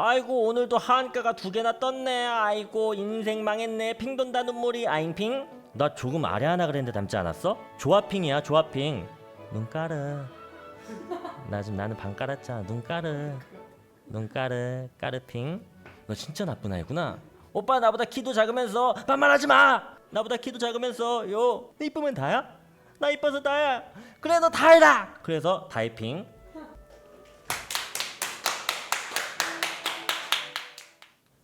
아이고 오늘도 하한가가 두 개나 떴네. 아이고 인생 망했네. 핑 돈다 눈물이. 아잉핑? 나 조금 아래 하나 그랬는데 닮지 않았어? 조합핑이야 조합핑. 눈 까르 나 지금 나는 방 깔았잖아. 눈 까르 눈 까르 까르핑. 너 진짜 나쁜 아이구나. 오빠 나보다 키도 작으면서 반말하지 마! 나보다 키도 작으면서 요. 이쁘면 다야? 나 이뻐서 다야. 그래 너 다해라! 그래서 다이핑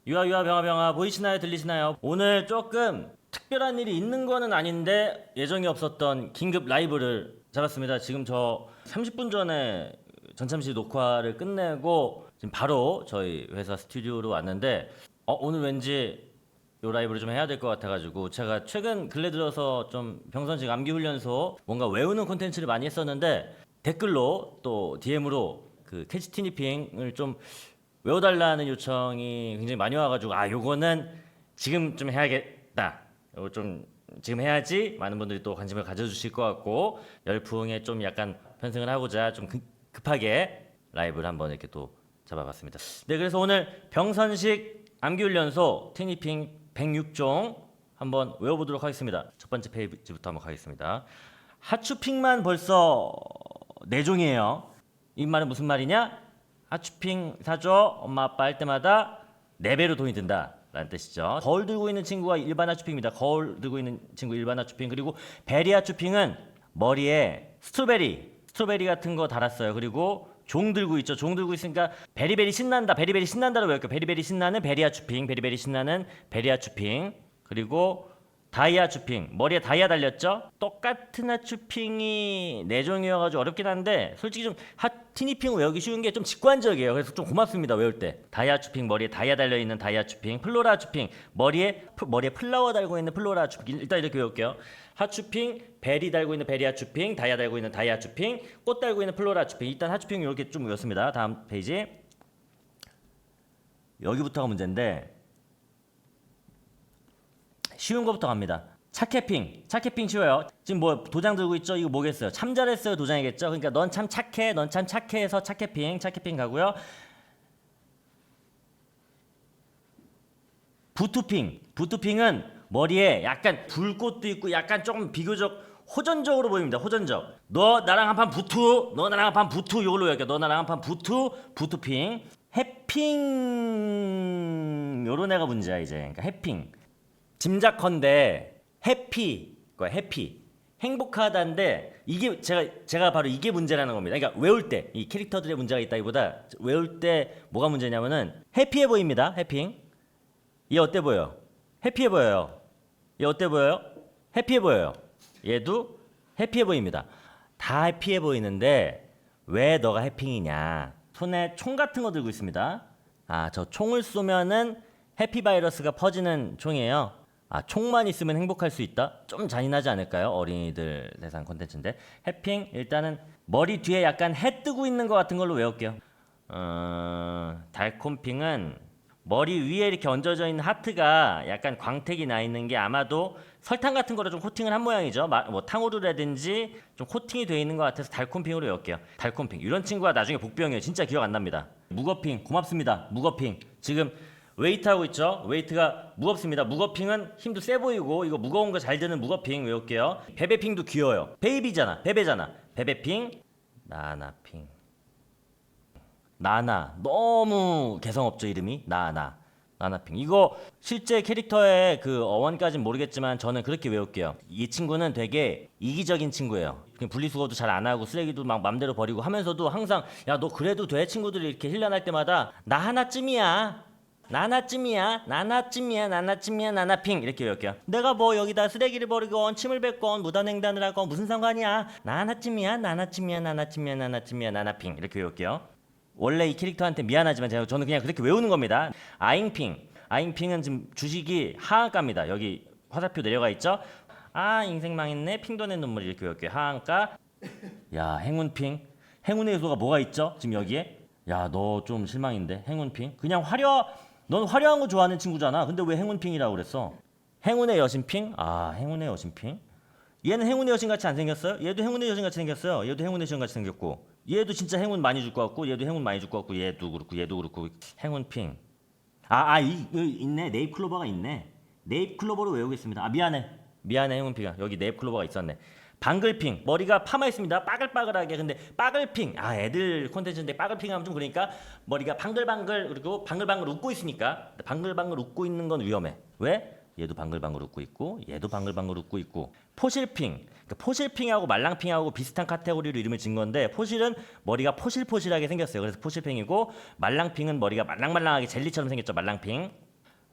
유아 유아 병아 병아 보이시나요 들리시나요? 오늘 조금 특별한 일이 있는 거는 아닌데 예정이 없었던 긴급 라이브를 잡았습니다. 지금 저 30분 전에 전참시 녹화를 끝내고 지금 바로 저희 회사 스튜디오로 왔는데 어, 오늘 왠지 요 라이브를 좀 해야 될 것 같아가지고 제가 최근 근래 들어서 좀 병선식 암기 훈련소 뭔가 외우는 콘텐츠를 많이 했었는데 댓글로 또 DM으로 그 캐치 티니핑을 좀 외워달라는 요청이 굉장히 많이 와가지고 아 요거는 지금 좀 해야겠다. 요거 좀 지금 해야지 많은 분들이 또 관심을 가져주실 것 같고 열풍에 좀 약간 편승을 하고자 좀 급- 급하게 라이브를 한번 이렇게 또 잡아봤습니다. 네 그래서 오늘 병선식 암기훈련소 티니핑 106종 한번 외워보도록 하겠습니다. 첫 번째 페이지부터 한번 가겠습니다. 하추핑만 벌써 네 종이에요. 이 말은 무슨 말이냐? 하추핑 사줘 엄마 아빠 할 때마다 네 배로 돈이 든다. 라는 뜻이죠. 거울 들고 있는 친구가 일반 하추핑입니다. 거울 들고 있는 친구 일반 하추핑 그리고 베리 하추핑은 머리에 스트로베리 스트로베리 같은 거 달았어요. 그리고 종 들고 있죠. 종 들고 있으니까 베리베리 신난다. 베리베리 신난다로 외울게요. 베리베리 신나는 베리아 추핑, 베리베리 신나는 베리아 추핑. 그리고 다이아 추핑. 머리에 다이아 달렸죠? 똑같은 하추핑이 네 종이어가지고 어렵긴 한데 솔직히 좀 하티니핑 외우기 쉬운 게 좀 직관적이에요. 그래서 좀 고맙습니다 외울 때. 다이아 추핑 머리에 다이아 달려 있는 다이아 추핑, 플로라 추핑 머리에 프- 머리에 플라워 달고 있는 플로라 추핑. 일단 이렇게 외울게요. 하추핑, 베리 달고 있는 베리 하추핑, 다이아 달고 있는 다이아 추핑, 꽃 달고 있는 플로라 하추핑. 일단 하추핑 이렇게 좀 외웠습니다. 다음 페이지. 여기부터가 문제인데 쉬운 거부터 갑니다. 착해핑, 착해핑 쉬워요. 지금 뭐 도장 들고 있죠? 이거 뭐겠어요? 참 잘했어요 도장이겠죠? 그러니까 넌 참 착해, 넌 참 착해해서 착해핑, 착해핑 가고요. 부투핑, 부투핑은 머리에 약간 불꽃도 있고 약간 조금 비교적 호전적으로 보입니다. 호전적. 너 나랑 한 판 부투, 너 나랑 한 판 부투 이걸로 할게요. 너 나랑 한 판 부투, 부투핑, 해핑 요런 애가 문제야 이제. 그러니까 해핑. 짐작컨대 해피 거야 해피 행복하다인데 이게 제가 제가 바로 이게 문제라는 겁니다. 그러니까 외울 때 이 캐릭터들의 문제가 있다기보다 외울 때 뭐가 문제냐면은 해피해 보입니다. 해핑 얘 어때 보여? 해피해 보여요. 얘 어때 보여요? 해피해 보여요. 얘도 해피해 보입니다. 다 해피해 보이는데 왜 너가 해핑이냐? 손에 총 같은 거 들고 있습니다. 아, 저 총을 쏘면은 해피 바이러스가 퍼지는 총이에요. 아, 총만 있으면 행복할 수 있다? 좀 잔인하지 않을까요? 어린이들 대상 콘텐츠인데. 해핑 일단은 머리 뒤에 약간 해 뜨고 있는 것 같은 걸로 외울게요. 어, 달콤핑은 머리 위에 이렇게 얹어져 있는 하트가 약간 광택이 나 있는 게 아마도 설탕 같은 거로 좀 코팅을 한 모양이죠. 마- 뭐 탕후루라든지 좀 코팅이 되어 있는 것 같아서 달콤핑으로 외울게요. 달콤핑. 이런 친구가 나중에 복병이에요. 진짜 기억 안 납니다. 무거핑. 고맙습니다. 무거핑. 지금 웨이트 하고 있죠. 웨이트가 무겁습니다. 무거핑은 힘도 세 보이고 이거 무거운 거잘 드는 무거핑 외울게요. 베베핑도 귀여워요. 베이비잖아. 베베잖아. 베베핑. 나나핑. 나나 너무 개성 없죠 이름이 나나 나나핑 이거 실제 캐릭터의 그 어원까진 모르겠지만 저는 그렇게 외울게요 이 친구는 되게 이기적인 친구예요 그냥 분리수거도 잘 안 하고 쓰레기도 막 맘대로 버리고 하면서도 항상 야 너 그래도 돼 친구들이 이렇게 힐난할 때마다 나 하나쯤이야 나나쯤이야 나나쯤이야 나나쯤이야 나나핑 이렇게 외울게요 내가 뭐 여기다 쓰레기를 버리건 침을 뱉건 무단횡단을 하건 무슨 상관이야 나나쯤이야 나나쯤이야 나나쯤이야 나나쯤이야 나나핑 이렇게 외울게요 원래 이 캐릭터한테 미안하지만 제가 저는 그냥 그렇게 외우는 겁니다. 아잉핑. 아잉핑은 지금 주식이 하한가입니다. 여기 화살표 내려가 있죠? 아 인생 망했네. 핑돈의 눈물 이렇게 외울게요. 하한가. 야 행운핑. 행운의 요소가 뭐가 있죠? 지금 여기에? 야 너 좀 실망인데 행운핑. 그냥 화려. 넌 화려한 거 좋아하는 친구잖아. 근데 왜 행운핑이라고 그랬어? 행운의 여신핑? 아 행운의 여신핑. 얘는 행운의 여신 같이 안 생겼어요? 얘도 행운의 여신 같이 생겼어요. 얘도 행운의 여신 같이 생겼고. 얘도 진짜 행운 많이 줄 것 같고 얘도 행운 많이 줄 것 같고 얘도 그렇고 얘도 그렇고 행운 핑. 아 아이 있네 네잎 클로버가 있네. 네잎 클로버로 외우겠습니다. 아 미안해 미안해 행운 핑아 여기 네잎 클로버가 있었네. 방글핑 머리가 파마 있습니다. 빠글빠글하게 근데 빠글핑 아 애들 콘텐츠인데 빠글핑 하면 좀 그러니까 머리가 방글방글 그리고 방글방글 웃고 있으니까 방글방글 웃고 있는 건 위험해. 왜? 얘도 방글방글 웃고 있고 얘도 방글방글 웃고 있고 포실핑 그러니까 포실핑하고 말랑핑하고 비슷한 카테고리로 이름을 진 건데 포실은 머리가 포실포실하게 생겼어요. 그래서 포실핑이고 말랑핑은 머리가 말랑말랑하게 젤리처럼 생겼죠. 말랑핑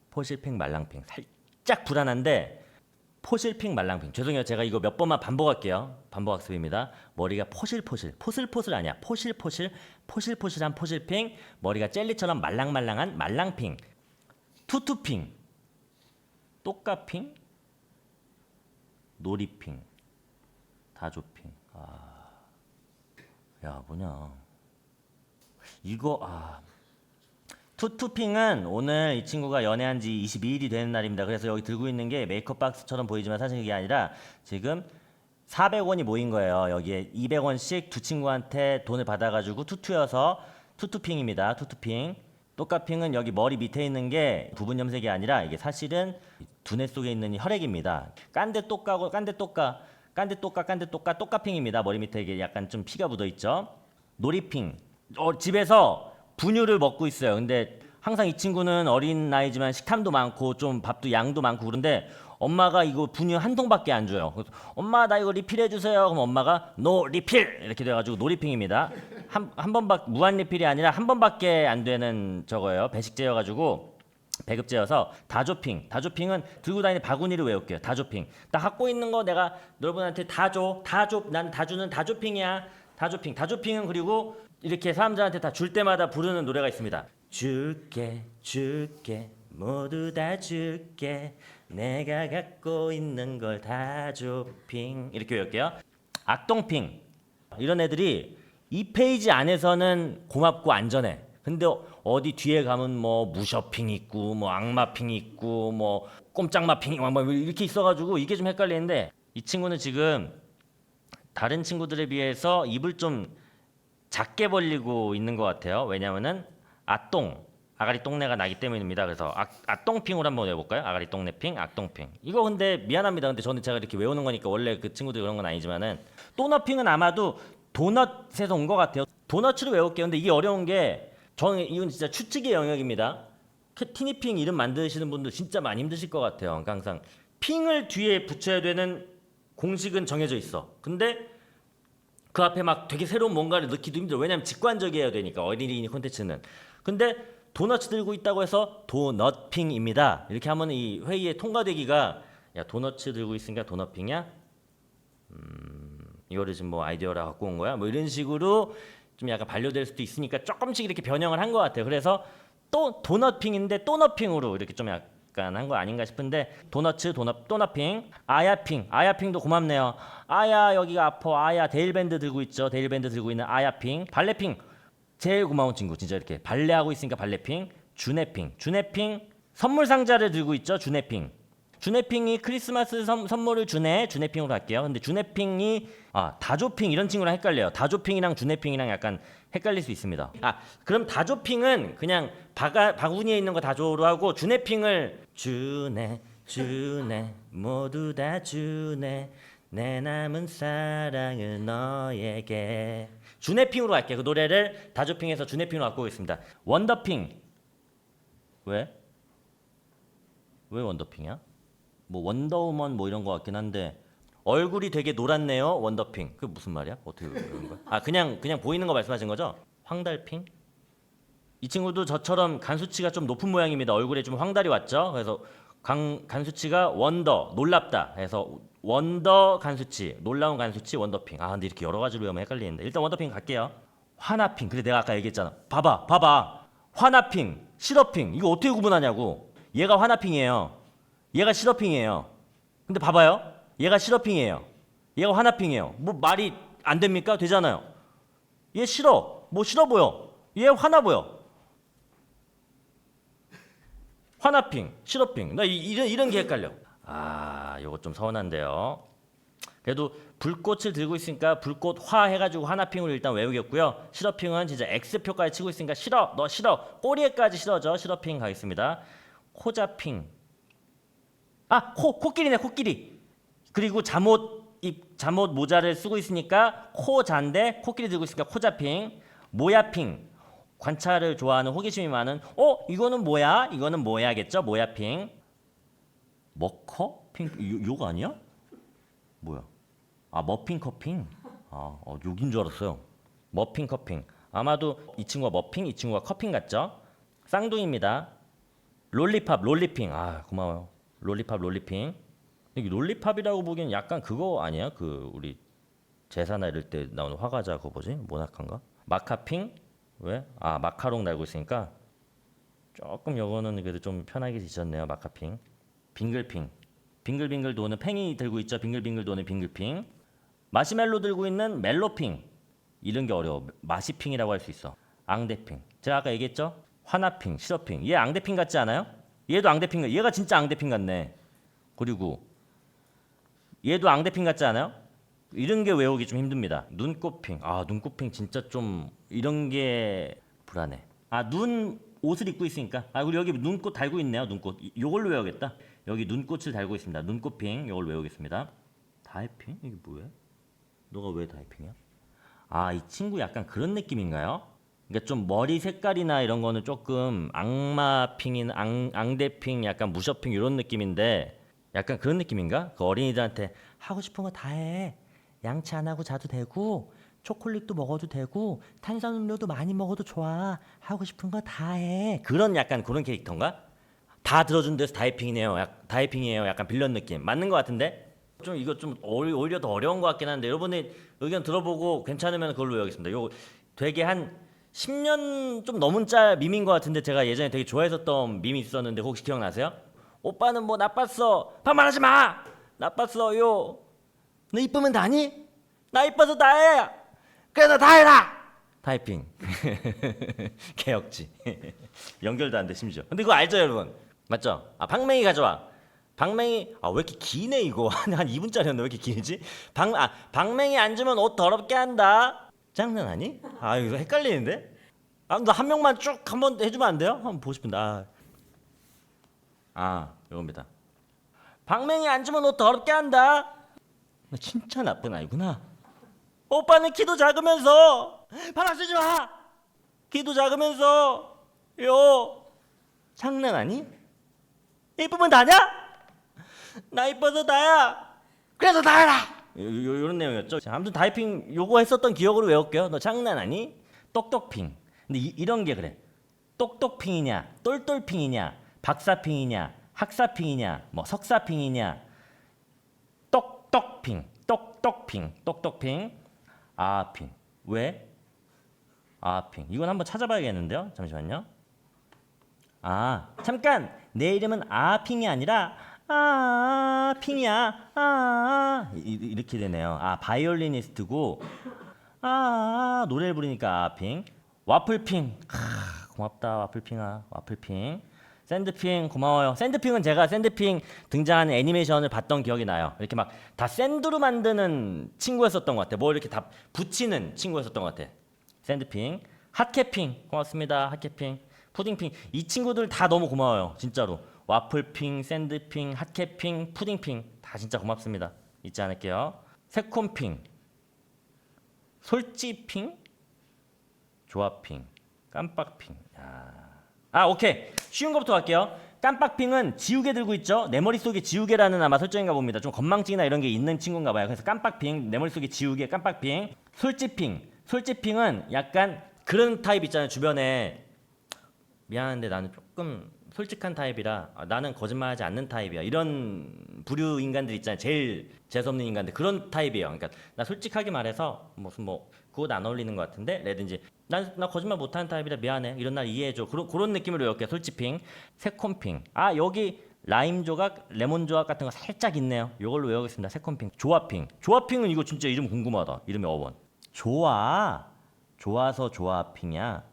포실핑 말랑핑 살짝 불안한데 포실핑 말랑핑. 죄송해요. 제가 이거 몇 번만 반복할게요. 반복학습입니다. 머리가 포실포실. 포슬포슬 아니야. 포실포실. 포실포실한 포실핑. 머리가 젤리처럼 말랑말랑한 말랑핑. 투투핑. 똑까핑. 놀이핑. 다조핑. 아 야 뭐냐. 이거 아 투투핑은 오늘 이 친구가 연애한 지 22일이 되는 날입니다. 그래서 여기 들고 있는 게 메이크업 박스처럼 보이지만 사실 그게 아니라 지금 400원이 모인 거예요. 여기에 200원씩 두 친구한테 돈을 받아가지고 투투여서 투투핑입니다. 투투핑. 똑까핑은 여기 머리 밑에 있는 게 부분 염색이 아니라 이게 사실은 두뇌 속에 있는 이 혈액입니다. 깐데 똑까고 깐데 똑까 깐데 똑까 깐데 똑까 똑까핑입니다. 머리 밑에 이게 약간 좀 피가 묻어 있죠. 놀이핑. 어, 집에서 분유를 먹고 있어요. 근데 항상 이 친구는 어린 나이지만 식탐도 많고 좀 밥도 양도 많고 그런데 엄마가 이거 분유 한 통밖에 안 줘요. 그래서 엄마 나 이거 리필해 주세요. 그럼 엄마가 노 리필 이렇게 돼가지고 노리핑입니다. 한 한 번밖 무한 리필이 아니라 한 번밖에 안 되는 저거예요. 배식제여가지고 배급제여서 다조핑. 다조핑은 들고 다니는 바구니를 외울게요. 다조핑. 나 갖고 있는 거 내가 여러분한테 다 줘. 다 줘. 난 다 주는 다조핑이야. 다조핑. 다조핑은 그리고 이렇게 사람들한테 다 줄 때마다 부르는 노래가 있습니다. 줄게, 줄게, 모두 다 줄게. 내가 갖고 있는 걸 다 줘핑. 이렇게 외울게요. 악동핑. 이런 애들이 이 페이지 안에서는 고맙고 안전해. 근데 어디 뒤에 가면 뭐 무셔핑 있고 뭐 악마핑 있고 뭐 꼼짝마핑 뭐 이렇게 있어가지고 이게 좀 헷갈리는데 이 친구는 지금 다른 친구들에 비해서 입을 좀 작게 벌리고 있는 것 같아요. 왜냐하면은 아똥 아가리 똥내가 나기 때문입니다. 그래서 아, 아똥핑으로 한번 외워볼까요? 아가리 똥내핑, 악똥핑. 이거 근데 미안합니다. 근데 저는 제가 이렇게 외우는 거니까 원래 그 친구들 그런 건 아니지만은 또너핑은 아마도 도넛에서 온 것 같아요. 도넛을 외울게요. 근데 이게 어려운 게 저는 이건 진짜 추측의 영역입니다. 그 티니핑 이름 만드시는 분들 진짜 많이 힘드실 것 같아요. 그러니까 항상 핑을 뒤에 붙여야 되는 공식은 정해져 있어. 근데 그 앞에 막 되게 새로운 뭔가를 넣기도 힘들어. 왜냐면 직관적이어야 되니까 어린이 콘텐츠는. 근데 도넛 들고 있다고 해서 도넛핑입니다. 이렇게 하면 이 회의에 통과되기가 야 도넛 들고 있으니까 도넛핑이야? 음, 이거를 지금 뭐 아이디어라 갖고 온 거야? 뭐 이런 식으로 좀 약간 반려될 수도 있으니까 조금씩 이렇게 변형을 한 것 같아요. 그래서 또 도넛핑인데 또넛핑으로 이렇게 좀 약 간한 거 아닌가 싶은데 도너츠 도넛 또넛핑 아야핑 아야핑도 고맙네요. 아야 여기가 아파 아야 데일밴드 들고 있죠. 데일밴드 들고 있는 아야핑 발레핑 제일 고마운 친구 진짜 이렇게 발레하고 있으니까 발레핑 주네핑 주네핑 선물 상자를 들고 있죠. 주네핑 주네핑이 크리스마스 선, 선물을 주네 주네핑으로 할게요. 근데 주네핑이 아 다조핑 이런 친구랑 헷갈려요. 다조핑이랑 주네핑이랑 약간 헷갈릴 수 있습니다. 아 그럼 다조핑은 그냥 바가, 바구니에 있는 거 다조로 하고 주네핑을 주네 주네 모두 다 주네 내 남은 사랑을 너에게 주네핑으로 할게요. 그 노래를 다조핑에서 주네핑으로 갖고 오겠습니다. 원더핑 왜? 왜 원더핑이야? 뭐 원더우먼 뭐 이런 거 같긴 한데 얼굴이 되게 노랗네요 원더핑. 그게 무슨 말이야? 어떻게 그런 거야? 아 그냥 그냥 보이는 거 말씀하신 거죠? 황달핑? 이 친구도 저처럼 간 수치가 좀 높은 모양입니다. 얼굴에 좀 황달이 왔죠? 그래서 간, 간 수치가 원더 놀랍다 해서 원더 간 수치 놀라운 간 수치 원더핑. 아 근데 이렇게 여러 가지로 외우면 헷갈리는데. 일단 원더핑 갈게요. 화나핑. 근데 내가 아까 얘기했잖아. 봐봐 봐봐. 화나핑 시러핑. 이거 어떻게 구분하냐고. 얘가 화나핑이에요. 얘가 시러핑이에요. 근데 봐봐요. 얘가 시러핑이에요. 얘가 화나핑이에요. 뭐 말이 안 됩니까? 되잖아요. 얘 싫어. 뭐 싫어 보여. 얘 화나 보여. 화나핑, 시러핑. 나 이, 이런 이런 게 헷갈려. 아, 요거 좀 서운한데요. 그래도 불꽃을 들고 있으니까 불꽃 화 해가지고 하나핑으로 일단 외우겠고요. 시러핑은 진짜 X표까지 치고 있으니까 싫어 너 싫어 꼬리에까지 싫어져 시러핑 가겠습니다. 코자핑 아 코 코끼리네 코끼리 그리고 잠옷 입 잠옷 모자를 쓰고 있으니까 코자인데 코끼리 들고 있으니까 코자핑 모야핑. 관찰을 좋아하는 호기심이 많은 어 이거는 뭐야? 이거는 뭐야겠죠? 모야핑. 머커 핑? 요, 요거 아니야? 뭐야? 아 머핀 커핑? 아 어, 욕인 줄 알았어요. 머핀 커핑. 아마도 이 친구가 머핑 이 친구가 커핑 같죠? 쌍둥이입니다. 롤리팝 롤리핑. 아 고마워요. 롤리팝 롤리핑 이게 롤리팝이라고 보기엔 약간 그거 아니야? 그 우리 제사나 이럴 때 나오는 화과자 그거 뭐지? 모나카인가? 마카핑? 왜? 아 마카롱 달고 있으니까 조금 요거는 그래도 좀 편하게 지셨네요 마카핑. 빙글핑. 빙글빙글 도는 팽이 들고 있죠? 빙글빙글 도는 빙글핑. 마시멜로 들고 있는 멜로핑. 이런 게 어려워. 마시핑이라고 할 수 있어. 앙대핑. 제가 아까 얘기했죠? 화나핑 시러핑. 얘 앙대핑 같지 않아요? 얘도 앙대핑 같- 얘가 진짜 앙대핑 같네. 그리고 얘도 앙대핑 같지 않아요? 이런 게 외우기 좀 힘듭니다. 눈꽃핑. 아, 눈꽃핑 진짜 좀 이런 게 불안해. 아, 눈 옷을 입고 있으니까. 아, 그리고 여기 눈꽃 달고 있네요. 눈꽃. 이- 요걸로 외우겠다. 여기 눈꽃을 달고 있습니다. 눈꽃핑. 요걸 외우겠습니다. 다이핑? 이게 뭐야? 너가 왜 다이핑이야? 아, 이 친구 약간 그런 느낌인가요? 그러니까 좀 머리 색깔이나 이런 거는 조금 악마핑인 앙, 앙대핑, 약간 무셔핑 이런 느낌인데 약간 그런 느낌인가? 그 어린이들한테 하고 싶은 거 다 해. 양치 안 하고 자도 되고 초콜릿도 먹어도 되고 탄산음료도 많이 먹어도 좋아. 하고 싶은 거 다 해. 그런 약간 그런 캐릭터인가? 다 들어준 데서 다이핑이네요. 약, 다이핑이에요. 약간 빌런 느낌. 맞는 것 같은데? 좀 이거 좀 오히- 오히려 더 어려운 것 같긴 한데 여러분의 의견 들어보고 괜찮으면 그걸로 외우겠습니다. 요 되게 한 10년 좀 넘은 짤 밈인 것 같은데 제가 예전에 되게 좋아했었던 밈이 있었는데 혹시 기억나세요? 오빠는 뭐 나빴어. 반말하지 마. 나빴어요. 너 이쁘면 다니? 나 이뻐서 다 해. 그래서 다 해라. 타이핑. 개혁지. 연결도 안 돼 심지어. 근데 그거 알죠 여러분? 맞죠? 아 방맹이 가져와. 방맹이 아 왜 이렇게 기네 이거 한, 한 2분짜리였는데 왜 이렇게 길지? 방 아 방맹이 안 주면 옷 더럽게 한다. 장난하니? 아 이거 헷갈리는데? 아너 한 명만 쭉 한번 해주면 안 돼요? 한번 보고 싶은데. 아, 아 이겁니다. 방맹이 안 주면 옷 더럽게 한다. 너 진짜 나쁜 아이구나. 오빠는 키도 작으면서 바람 쓰지 마. 키도 작으면서 요 장난하니? 이쁘면 다냐? 나 이뻐서 다야. 그래서 다해라. 요런 내용이었죠. 자, 아무튼 다이핑 요거 했었던 기억으로 외울게요. 너 장난하니? 똑똑핑. 근데 이, 이런 게 그래. 똑똑핑이냐, 똘똘핑이냐, 박사핑이냐, 학사핑이냐, 뭐 석사핑이냐, 똑똑핑, 똑똑핑, 똑똑핑, 아핑. 왜? 아핑. 이건 한번 찾아봐야겠는데요. 잠시만요. 아, 잠깐. 내 이름은 아핑이 아니라 아핑이야. 아, 이렇게 되네요. 아, 바이올리니스트고 아, 노래를 부르니까 아핑. 와플핑. 크, 고맙다. 와플핑아. 와플핑. 샌드핑 고마워요. 샌드핑은 제가 샌드핑 등장하는 애니메이션을 봤던 기억이 나요. 이렇게 막 다 샌드로 만드는 친구였었던 것 같아. 뭐 이렇게 다 붙이는 친구였었던 것 같아. 샌드핑, 핫캐핑 고맙습니다. 핫캐핑, 푸딩핑 이 친구들 다 너무 고마워요. 진짜로 와플핑, 샌드핑, 핫캐핑, 푸딩핑 다 진짜 고맙습니다. 잊지 않을게요. 새콤핑, 솔찌핑, 조합핑, 깜빡핑. 야. 아 오케이 쉬운 것부터 갈게요. 깜빡핑은 지우개 들고 있죠. 내 머릿속에 지우개라는 아마 설정인가 봅니다. 좀 건망증이나 이런 게 있는 친구인가 봐요. 그래서 깜빡핑 내 머릿속에 지우개 깜빡핑 솔찌핑 솔찌핑은 약간 그런 타입 있잖아요. 주변에 미안한데 나는 조금 솔직한 타입이라 아, 나는 거짓말하지 않는 타입이야. 이런 부류 인간들 있잖아요. 제일 재수없는 인간들 그런 타입이에요. 그러니까 나 솔직하게 말해서 무슨 뭐 그거 안 어울리는 것 같은데 라든지 난 나 거짓말 못하는 타입이라 미안해. 이런 날 이해해줘. 그런 그런 느낌으로 이렇게 솔직핑, 새콤핑. 아 여기 라임 조각, 레몬 조각 같은 거 살짝 있네요. 이걸로 외우겠습니다. 새콤핑, 조합핑. 조합핑은 이거 진짜 이름 궁금하다. 이름이 어원. 좋아. 좋아서 조합핑이야.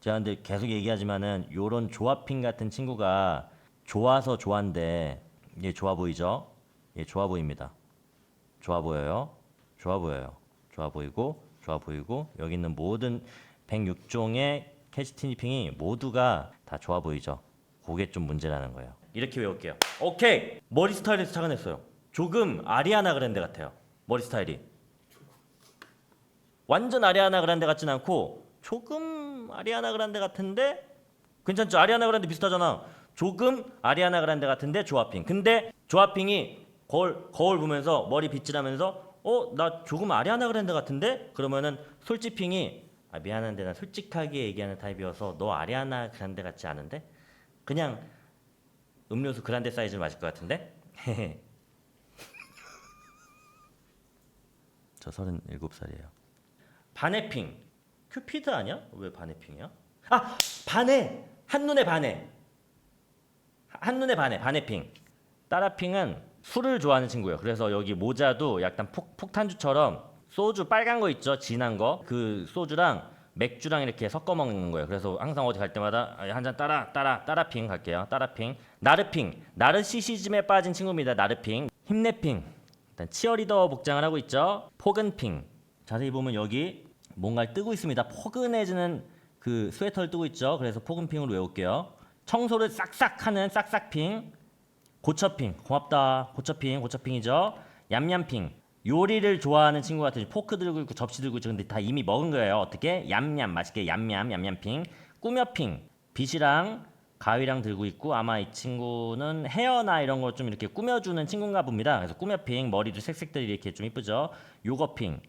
제가 근데 계속 얘기하지만은 요런 조합핑 같은 친구가 좋아서 좋아인데 얘 좋아 보이죠? 얘 좋아 보입니다. 좋아 보여요. 좋아 보여요. 좋아 보이고 좋아 보이고 여기 있는 모든 106종의 캐치 티니핑이 모두가 다 좋아 보이죠. 그게 좀 문제라는 거예요. 이렇게 외울게요. 오케이. 머리 스타일에서 착안했어요. 조금 아리아나 그란데 같아요. 머리 스타일이. 완전 아리아나 그란데 같진 않고 조금 아리아나 그란데 같은데 괜찮죠? 아리아나 그란데 비슷하잖아. 조금 아리아나 그란데 같은데 조아핑. 근데 조아핑이 거울 거울 보면서 머리 빗질하면서 어 나 조금 아리아나 그란데 같은데 그러면은 솔직핑이 아 미안한데 나 솔직하게 얘기하는 타입이어서 너 아리아나 그란데 같지 않은데 그냥 음료수 그란데 사이즈를 마실 것 같은데 저 37살이에요. 바네핑 큐피드 아니야? 왜 바네핑이야? 아 바네 한눈에 바네 한눈에 바네 바네핑. 따라핑은 술을 좋아하는 친구예요. 그래서 여기 모자도 약간 폭, 폭탄주처럼 소주 빨간 거 있죠? 진한 거 그 소주랑 맥주랑 이렇게 섞어 먹는 거예요. 그래서 항상 어디 갈 때마다 한 잔 따라 따라 따라핑 갈게요. 따라핑. 나르핑. 나르시시즘에 빠진 친구입니다. 나르핑. 힘내핑. 일단 치어리더 복장을 하고 있죠? 포근핑. 자세히 보면 여기 뭔가를 뜨고 있습니다. 포근해지는 그 스웨터를 뜨고 있죠. 그래서 포근핑으로 외울게요. 청소를 싹싹 하는 싹싹핑. 고쳐핑. 고맙다. 고쳐핑. 고쳐핑이죠. 얌얌핑. 요리를 좋아하는 친구 같은 포크 들고 있고 접시 들고 있죠. 근데 다 이미 먹은 거예요. 어떻게? 얌얌 맛있게 얌얌 얌얌핑. 꾸며핑. 빗이랑 가위랑 들고 있고 아마 이 친구는 헤어나 이런 걸 좀 이렇게 꾸며주는 친구인가 봅니다. 그래서 꾸며핑 머리도 색색들이 이렇게 좀 이쁘죠. 요거핑.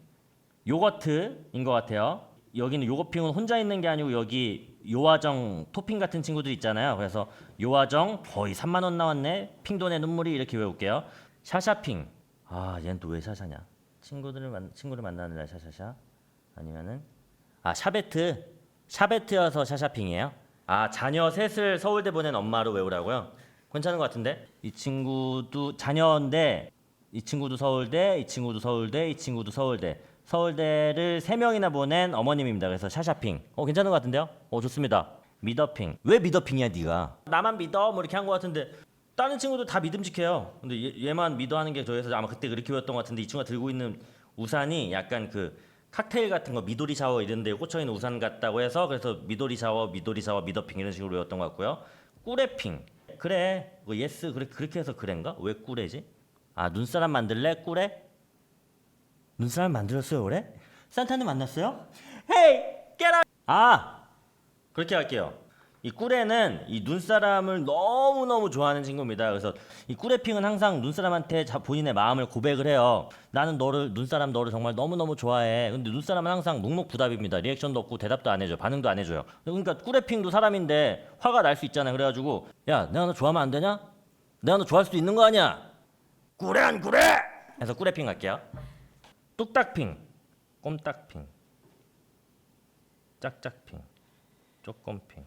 요거트인 것 같아요. 여기는 요거핑은 혼자 있는 게 아니고 여기 요화정 토핑 같은 친구들 있잖아요. 그래서 요화정 거의 3만 원 나왔네. 핑돈의 눈물이 이렇게 외울게요. 샤샤핑. 아, 얘는 또 왜 샤샤냐? 친구들을 만 친구를 만나는 날 샤샤샤 아니면은 아 샤베트 샤베트여서 샤샤핑이에요. 아 자녀 셋을 서울대 보낸 엄마로 외우라고요. 괜찮은 것 같은데 이 친구도 자녀인데 이 친구도 서울대, 이 친구도 서울대, 이 친구도 서울대. 서울대를 세 명이나 보낸 어머님입니다. 그래서 샤샤핑. 어 괜찮은 것 같은데요? 어 좋습니다. 미더핑. 왜 미더핑이야 네가? 나만 믿어 뭐 이렇게 한 것 같은데 다른 친구들 다 믿음직해요. 근데 얘, 만 믿어하는 게 저에서 아마 그때 그렇게 배웠던 것 같은데 이 친구가 들고 있는 우산이 약간 그 칵테일 같은 거 미도리 샤워 이런 데 꽂혀 있는 우산 같다고 해서 그래서 미도리 샤워, 미도리 샤워, 미더핑 이런 식으로 외웠던 것 같고요. 꾸레핑. 그래. 뭐 예스 그래 그렇게 해서 그랜가? 왜 꾸레지? 아 눈사람 만들래? 꾸레? 눈사람 만들었어요 올해? 산타는 만났어요? 헤이 깨라 아 그렇게 할게요. 이 꾸레는 이 눈사람을 너무너무 좋아하는 친구입니다. 그래서 이 꾸레핑은 항상 눈사람한테 자, 본인의 마음을 고백을 해요. 나는 너를 눈사람 너를 정말 너무너무 좋아해. 근데 눈사람은 항상 묵묵부답입니다. 리액션도 없고 대답도 안 해줘 반응도 안 해줘요. 그러니까 꾸레핑도 사람인데 화가 날 수 있잖아요. 그래가지고 야 내가 너 좋아하면 안 되냐? 내가 너 좋아할 수도 있는 거 아니야? 꾸레 안 꾸레 해서 꾸레핑 갈게요 뚝딱핑, 꼼딱핑, 짝짝핑, 쪼꼼핑.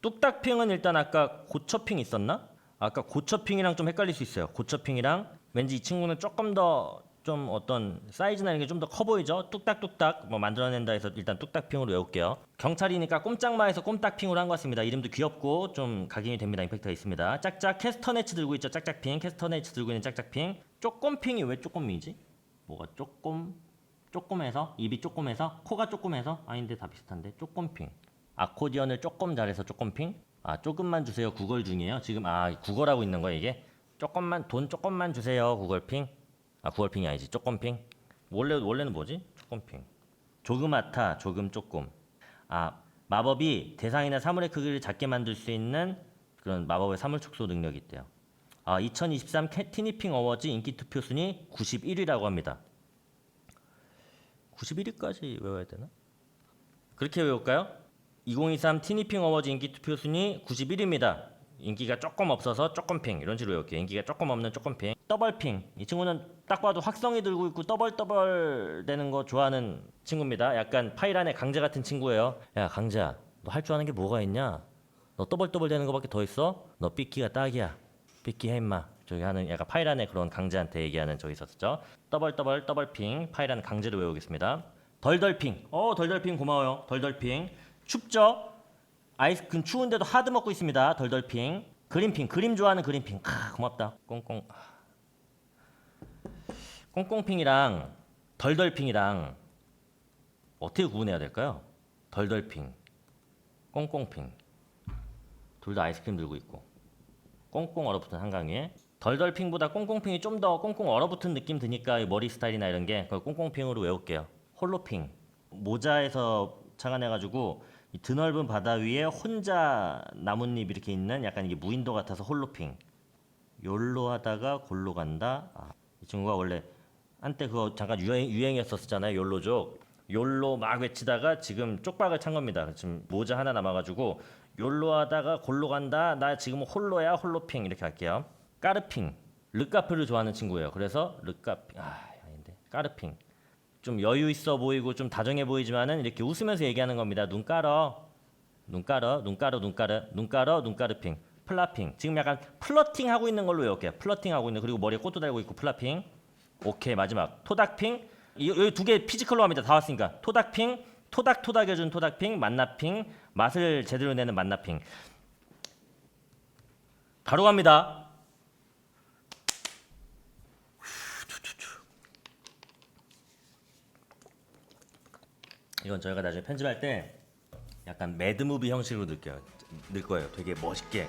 뚝딱핑은 일단 아까 고처핑 있었나? 아까 고처핑이랑 좀 헷갈릴 수 있어요. 고처핑이랑 왠지 이 친구는 조금 더 좀 어떤 사이즈나 이런 게 좀 더 커 보이죠? 뚝딱뚝딱 뭐 만들어낸다 해서 일단 뚝딱핑으로 외울게요. 경찰이니까 꼼짝마에서 꼼딱핑으로 한 것 같습니다. 이름도 귀엽고 좀 각인이 됩니다. 임팩트가 있습니다. 짝짝 캐스터네츠 들고 있죠? 짝짝핑 캐스터네츠 들고 있는 짝짝핑 쪼꼼핑이 왜 쪼꼼이지? 뭐가 조금 조금해서 입이 조금해서 코가 조금해서? 아닌데 다 비슷한데? 조금핑. 아코디언을 조금 잘해서 조금핑? 아 조금만 주세요. 구걸 중이에요. 지금 아 구걸하고 있는 거야 이게? 조금만 돈 조금만 주세요. 구걸핑? 아 구걸핑이 아니지. 조금핑? 원래 원래는 뭐지? 조금핑. 조그맣다 조금 조금. 아 마법이 대상이나 사물의 크기를 작게 만들 수 있는 그런 마법의 사물 축소 능력이 있대요. 아, 2023 캐- 티니핑 어워즈 인기 투표 순위 91위라고 합니다. 91위까지 외워야 되나? 그렇게 외울까요? 2023 티니핑 어워즈 인기 투표 순위 91위입니다. 인기가 조금 없어서 조금핑 이런 식으로 외울게요. 인기가 조금 없는 조금핑. 더블핑. 이 친구는 딱 봐도 확성이 들고 있고 더벌더벌 되는 거 좋아하는 친구입니다. 약간 파이란의 강자 같은 친구예요. 야 강자, 너 할 줄 아는 게 뭐가 있냐? 너 더벌더벌 되는 거밖에 더 있어? 너 삐끼가 딱이야. 삐끼 해 임마. 저기 하는 약간 파이란의 그런 강자한테 얘기하는 저기 있었죠. 더벌더벌 더벌핑 파이란 강제로 외우겠습니다. 덜덜핑. 어 덜덜핑 고마워요. 덜덜핑. 춥죠? 아이스크림 추운데도 하드 먹고 있습니다. 덜덜핑. 그린핑. 그림 좋아하는 그린핑. 아, 고맙다. 꽁꽁. 꽁꽁핑이랑 덜덜핑이랑 어떻게 구분해야 될까요? 덜덜핑, 꽁꽁핑. 둘 다 아이스크림 들고 있고 꽁꽁 얼어붙은 한강 위에 덜덜핑보다 꽁꽁핑이 좀 더 꽁꽁 얼어붙은 느낌 드니까 이 머리 스타일이나 이런 게 그걸 꽁꽁핑으로 외울게요. 홀로핑 모자에서 착안해가지고 이 드넓은 바다 위에 혼자 나뭇잎 이렇게 있는 약간 이게 무인도 같아서 홀로핑. 욜로 하다가 골로 간다. 아, 이 친구가 원래 한때 그거 잠깐 유행, 유행했었잖아요. 욜로족. 욜로 막 외치다가 지금 쪽박을 찬 겁니다. 지금 모자 하나 남아가지고 욜로 하다가 골로 간다. 나 지금 홀로야 홀로핑 이렇게 할게요. 까르핑. 르카프를 좋아하는 친구예요. 그래서 르카핑. 아 아닌데 까르핑. 좀 여유 있어 보이고 좀 다정해 보이지만은 이렇게 웃으면서 얘기하는 겁니다. 눈 깔어. 눈 깔어. 눈 깔어. 눈 깔어. 눈 깔어. 눈 깔으핑. 플라핑. 지금 약간 플러팅 하고 있는 걸로 외울게요. 플러팅 하고 있는 그리고 머리에 꽃도 달고 있고 플라핑. 오케이 마지막 토닥핑. 이- 여기 두 개 피지컬로 합니다. 다 왔으니까 토닥핑. 토닥토닥해준 토닥핑. 만나핑. 맛을 제대로 내는 만나핑. 바로 갑니다. 이건 저희가 나중에 편집할 때 약간 매드무비 형식으로. 넣을 거예요. 되게 멋있게.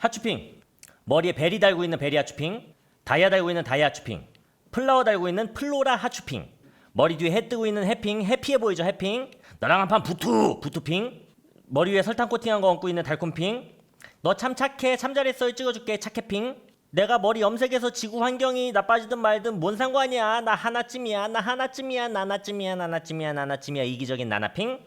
하추핑. 머리에 베리 달고 있는 베리 하추핑. 다이아 달고 있는 다이아 하추핑. 플라워 달고 있는 플로라 하추핑. 머리 뒤에 해 뜨고 있는 해핑. 해피해 보이죠 해핑. 너랑 한판 부투 부투핑. 머리 위에 설탕 코팅한 거 얹고 있는 달콤핑. 너 참 착해 참 잘했어 찍어줄게 착해핑. 내가 머리 염색해서 지구 환경이 나빠지든 말든 뭔 상관이야 나 하나쯤이야 나 하나쯤이야 나나쯤이야 나나쯤이야 나나쯤이야 이기적인 나나핑.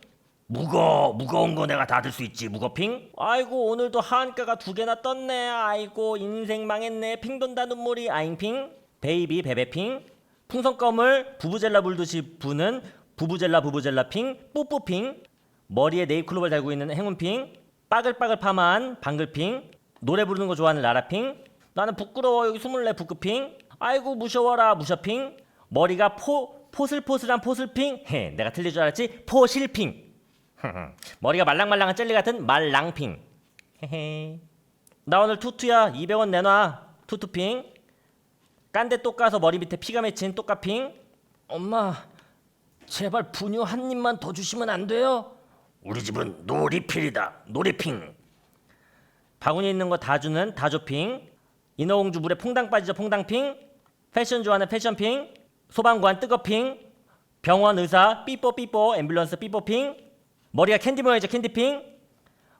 무거 무거운 거 내가 다 들 수 있지. 무거핑? 아이고 오늘도 하한가가 두 개나 떴네. 아이고 인생 망했네. 핑 돈다 눈물이. 아잉핑? 베이비 베베핑? 풍선껌을 부부젤라 불듯이 부는 부부젤라 부부젤라 핑? 뿌뿌핑? 머리에 네잎클로버 달고 있는 행운핑? 빠글빠글 파마한 방글핑? 노래 부르는 거 좋아하는 라라핑? 나는 부끄러워. 여기 스물네 부끄핑? 아이고 무셔워라 무셔핑? 머리가 포 포슬포슬한 포슬핑? 헤 내가 틀릴 줄 알았지? 포실핑 머리가 말랑말랑한 젤리 같은 말랑핑. 헤헤. 나 오늘 투투야. 200원 내놔. 투투핑. 깐데 똑가서 머리 밑에 피가 맺힌 똑가핑. 엄마, 제발 분유 한 입만 더 주시면 안 돼요? 우리 집은 노리필이다. 노리핑. 바구니에 있는 거 다 주는 다조핑. 인어공주 물에 퐁당 빠지죠 퐁당핑. 패션 좋아하는 패션핑. 소방관 뜨거핑. 병원 의사 삐뽀 삐뽀 앰뷸런스 삐뽀핑. 머리가 캔디 모양이죠 캔디핑.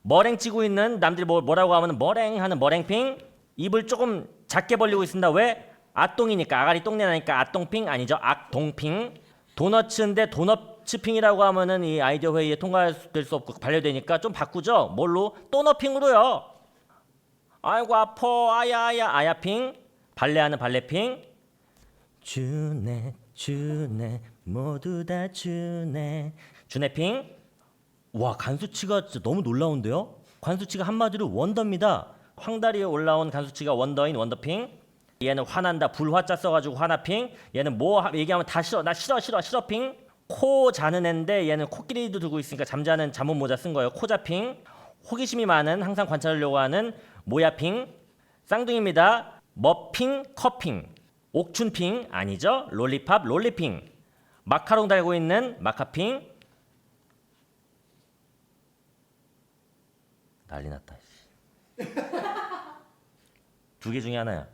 머랭 치고 있는 남들이 뭐, 뭐라고 하면 머랭 하는 머랭핑. 입을 조금 작게 벌리고 있습니다. 왜? 아똥이니까. 아가리 똥내 나니까 아똥핑 아니죠? 악동핑. 도너츠인데 도너츠핑이라고 하면은 이 아이디어 회의에 통과될 수 없고 반려되니까 좀 바꾸죠. 뭘로? 또너핑으로요. 아이고 아퍼 아야 아야. 아야핑. 발레하는 발레핑. 주네 주네. 모두 다 주네. 주네핑 와 간수치가 진짜 너무 놀라운데요? 간수치가 한마디로 원더입니다. 황다리에 올라온 간수치가 원더인 원더핑. 얘는 화난다 불화자 써가지고 화나핑. 얘는 뭐 하- 얘기하면 다 싫어 나 싫어 싫어 싫어핑. 코 자는 애인데 얘는 코끼리도 들고 있으니까 잠자는 잠옷 모자 쓴 거예요. 코자핑. 호기심이 많은 항상 관찰하려고 하는 모야핑. 쌍둥이입니다. 머핑 커핑. 옥춘핑 아니죠? 롤리팝 롤리핑. 마카롱 달고 있는 마카핑. 난리 났다. 두 개 중에 하나야.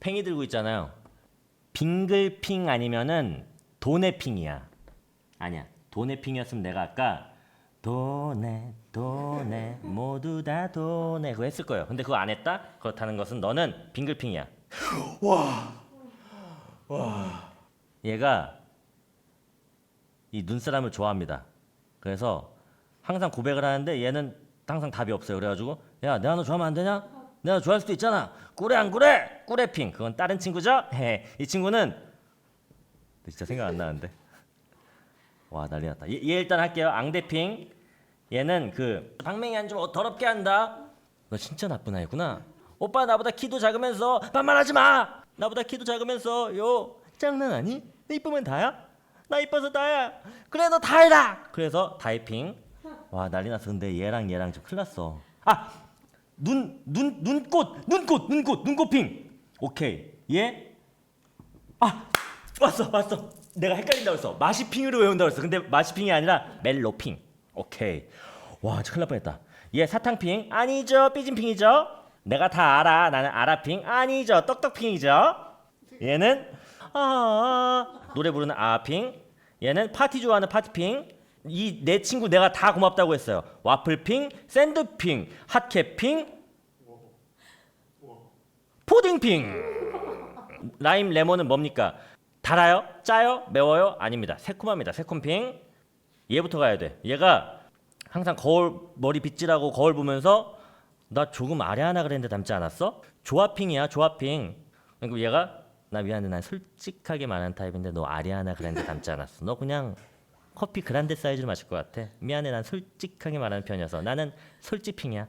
팽이 들고 있잖아요. 빙글핑 아니면은 도네핑이야. 아니야. 도네핑이었으면 내가 아까 도네 도네 모두 다 도네 그거 했을 거예요. 근데 그거 안 했다? 그렇다는 것은 너는 빙글핑이야. 와. 와. 얘가 이 눈사람을 좋아합니다. 그래서 항상 고백을 하는데 얘는 항상 답이 없어요. 그래가지고 야 내가 너 좋아하면 안 되냐? 내가 좋아할 수도 있잖아. 꾸레 안 꾸레? 꾸레핑 그건 다른 친구죠? 헤. 이 친구는 진짜 생각 안 나는데. 와 난리 났다. 얘, 얘 일단 할게요. 앙대핑. 얘는 그 방맹이 안 좀 더럽게 한다. 너 진짜 나쁜 아이구나. 오빠 나보다 키도 작으면서 반말하지 마. 나보다 키도 작으면서 요 장난하니? 나 이쁘면 다야? 나 이뻐서 다야. 그래 너 다해라. 그래서 다이핑. 와 난리 났어. 근데 얘랑 얘랑 좀 큰일 났어. 아! 눈, 눈, 눈꽃, 눈꽃, 눈꽃, 눈꽃핑. 오케이. 얘? 아! 왔어, 왔어. 내가 헷갈린다고 했어. 마시핑으로 외운다고 했어. 근데 마시핑이 아니라 멜로핑. 오케이. 와, 진짜 큰일 날 뻔했다. 얘 사탕핑? 아니죠. 삐진핑이죠. 내가 다 알아. 나는 아라핑? 아니죠. 떡떡핑이죠. 얘는 아 노래 부르는 아핑. 얘는 파티 좋아하는 파티핑. 이 내 친구 내가 다 고맙다고 했어요. 와플핑, 샌드핑, 핫캣핑, 푸딩핑. 라임 레몬은 뭡니까? 달아요? 짜요? 매워요? 아닙니다. 새콤합니다. 새콤핑. 얘부터 가야 돼. 얘가 항상 거울 머리 빗질하고 거울 보면서 나 조금 아레아나 그랬는데 닮지 않았어? 조아핑이야 조아핑. 그리고 얘가 나 미안해 난 솔직하게 말하는 타입인데 너 아리아나 그랜데 닮지 않았어. 너 그냥 커피 그란데 사이즈로 마실 것 같아. 미안해 난 솔직하게 말하는 편이어서. 나는 솔직핑이야.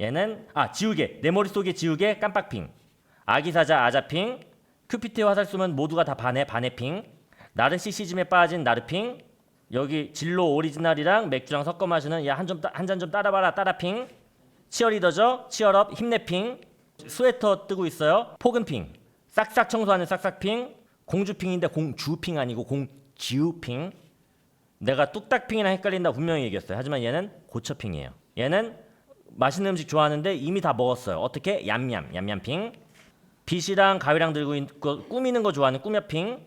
얘는 아 지우개. 내 머릿속에 지우개 깜빡핑. 아기사자 아자핑. 큐피트의 화살 쏘면 모두가 다 반해 반해핑. 나르시시즘에 빠진 나르핑. 여기 진로 오리지널이랑 맥주랑 섞어 마시는 야한잔 좀 따라봐라. 따라핑. 치어리더죠? 치어업 힘내핑. 스웨터 뜨고 있어요? 포근핑. 싹싹 청소하는 싹싹핑. 공주핑인데 공주핑 아니고 공지우핑 내가 뚝딱핑이랑 헷갈린다 분명히 얘기했어요 하지만 얘는 고처핑이에요 얘는 맛있는 음식 좋아하는데 이미 다 먹었어요. 어떻게? 얌얌 얌얌핑. 빛이랑 가위랑 들고 있고 꾸미는 거 좋아하는 꾸며핑.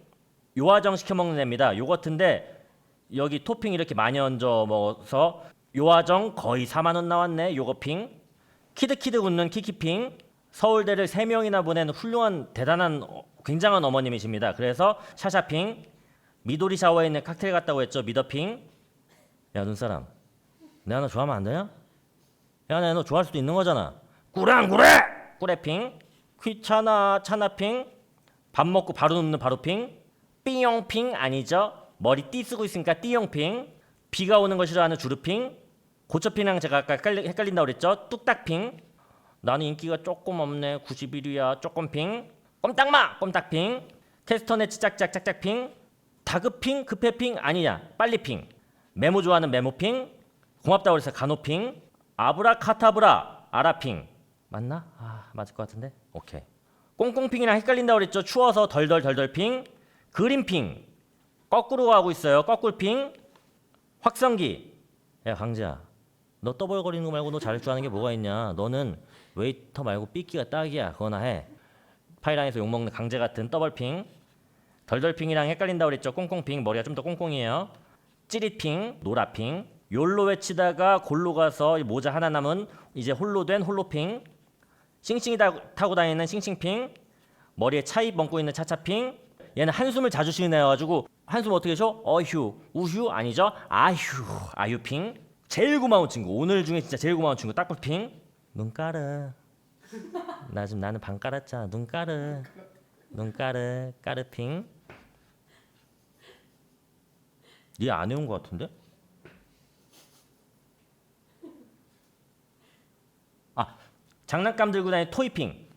요화정 시켜 먹는 애입니다. 요거트인데 여기 토핑 이렇게 많이 얹어 먹어서 요화정 거의 4만 원 나왔네. 요거핑. 키드키드 웃는 키키핑. 서울대를 3명이나 보낸 훌륭한 대단한 어, 굉장한 어머님이십니다. 그래서 샤샤핑. 미도리 샤워에 있는 칵테일 같다고 했죠. 미더핑. 야 눈사람. 내가 너 좋아하면 안 되냐? 야, 내 너 좋아할 수도 있는 거잖아. 꾸랑 꾸레! 꾸레핑. 귀찮아 차나핑. 밥 먹고 바로 눕는 바로핑. 삐용핑 아니죠? 머리 띠 쓰고 있으니까 띠용핑. 비가 오는 거 싫어하는 주르핑. 고처핑이랑 제가 아까 헷갈린다고 그랬죠? 뚝딱핑. 나는 인기가 조금 없네. 91위야. 조금핑. 꼼딱마! 꼼딱핑. 캐스터네츠 짝짝짝짝핑. 다급핑, 급해핑 아니냐? 빨리핑. 메모 좋아하는 메모핑. 고맙다고 그래서 간호핑. 아브라카타브라 아라핑. 맞나? 아 맞을 것 같은데? 오케이. 꽁꽁핑이랑 헷갈린다고 그랬죠. 추워서 덜덜덜덜핑. 그린핑. 거꾸로 가고 있어요. 거꾸로핑. 확성기. 야 강지야. 너 떠벌거리는 거 말고 너 잘할 줄 아는 게 뭐가 있냐? 너는 웨이터 말고 삐끼가 딱이야. 그거나 해. 파이란에서 욕먹는 강제 같은 더블핑 덜덜핑이랑 헷갈린다고 그랬죠. 꽁꽁핑. 머리가 좀 더 꽁꽁이에요. 찌릿핑 노라핑. 욜로 외치다가 골로 가서 모자 하나 남은 이제 홀로 된 홀로핑. 싱싱이 다- 타고 다니는 싱싱핑. 머리에 차입 얹고 있는 차차핑. 얘는 한숨을 자주 쉬는 애여가지고 한숨 어떻게 쉬어? 어휴 우휴 아니죠? 아휴 아유핑. 제일 고마운 친구. 오늘 중에 진짜 제일 고마운 친구. 딱불핑. 눈 깔어 나 지금 나는 방 깔았잖아. 눈 깔어 눈 깔어 까르핑 얘안 외운 것 같은데? 아 장난감 들고 다니는 토이핑.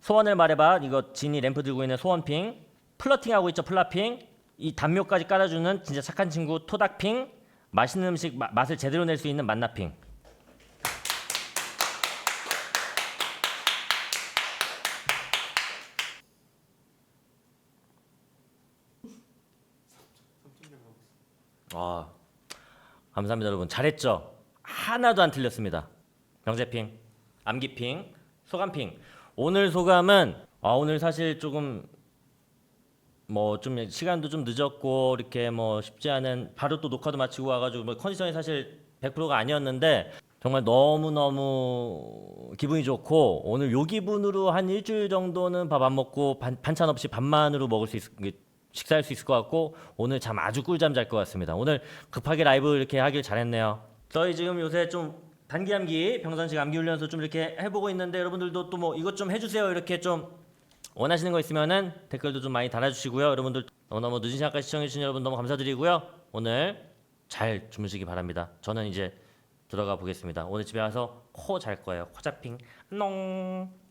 소원을 말해봐. 이거 진이 램프 들고 있는 소원핑. 플러팅하고 있죠 플라핑. 이 담요까지 깔아주는 진짜 착한 친구 토닥핑. 맛있는 음식 마- 맛을 제대로 낼 수 있는 만나핑 아 감사합니다 여러분. 잘했죠? 하나도 안 틀렸습니다. 병재핑, 암기핑, 소감핑. 오늘 소감은 아 오늘 사실 조금 뭐 좀 시간도 좀 늦었고 이렇게 뭐 쉽지 않은 바로 또 녹화도 마치고 와가지고 뭐 컨디션이 사실 100%가 아니었는데 정말 너무 너무 기분이 좋고 오늘 요 기분으로 한 일주일 정도는 밥 안 먹고 반, 반찬 없이 밥만으로 먹을 수 있, 식사할 수 있을 것 같고 오늘 잠 아주 꿀잠 잘 것 같습니다. 오늘 급하게 라이브 이렇게 하길 잘했네요. 저희 지금 요새 좀 단기 암기 평상시 암기 훈련소 좀 이렇게 해보고 있는데 여러분들도 또 뭐 이것 좀 해주세요 이렇게 좀 원하시는 거 있으면은 댓글도 좀 많이 달아주시고요. 여러분들 너무너무 늦은 시간까지 시청해주신 여러분 너무 감사드리고요. 오늘 잘 주무시기 바랍니다. 저는 이제 들어가 보겠습니다. 오늘 집에 와서 코 잘 거예요. 코자핑 안녕.